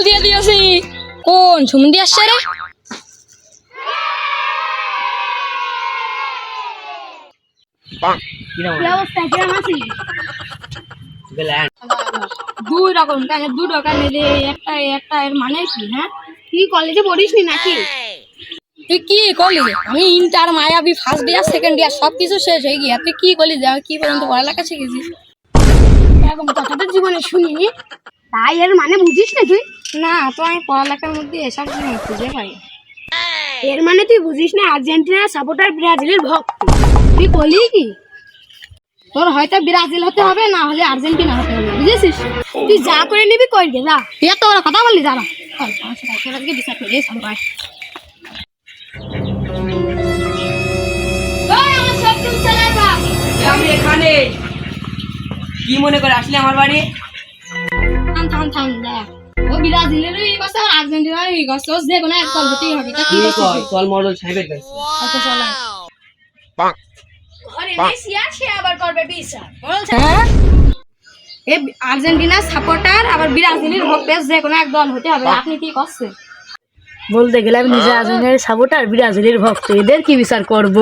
গোল দিয়ে দিয়েছি। কোন সুমন্দি আসছে রে? দুই রকম কেন দু টাকা নিলে একটা একটা এর মানে কি হ্যাঁ? তুই কলেজে পড়িস নি নাকি? তুই কি করলি আমি ইন্টার মায়াবী ফার্স্ট ইয়ার সেকেন্ড ইয়ার সব কিছু শেষ হয়ে গিয়ে তুই কি আমি কি পর্যন্ত পড়ালেখা শিখেছিস? এরকম কথা তো জীবনে শুনিনি। তাই এর মানে বুঝিস না তুই? না তো আমি পড়ালেখার মধ্যে এসব জিনিস খুঁজে পাই এর মানে তুই বুঝিস না আর্জেন্টিনার সাপোর্টার ব্রাজিলের ভক্ত। তুই বলি কি? তোর হয়তো ব্রাজিল হতে হবে না হলে আর্জেন্টিনা হতে হবে বুঝেছিস? তুই যা করে নিবি কই গে যা। তুই এত বড় কথা বললি বিচার করে সবাই আমি এখানে। কি মনে করে আসলে আমার বাড়ি? থাম থাম থাম দেখ। ও ব্রাজিলেরই কথা আর আর্জেন্টিনারই কথা ও যে কোনো এক দল হতেই হবে তা কি কি করছিস কয়? চল মডেল সাহেবের কাছে। আচ্ছা চল। আয়। ঘরে মেসি আর আবার করবে বিচার। হ্যাঁ? এ আর্জেন্টিনার সাপোর্টার আবার ব্রাজিলের ভক্ত যে কোনো এক দল হতে হবে আপনি কি করছেন? বলতে গেলে আমি নিজে আর্জেন্টিনার সাপোর্টার ব্রাজিলের ভক্ত এদের কি বিচার করব?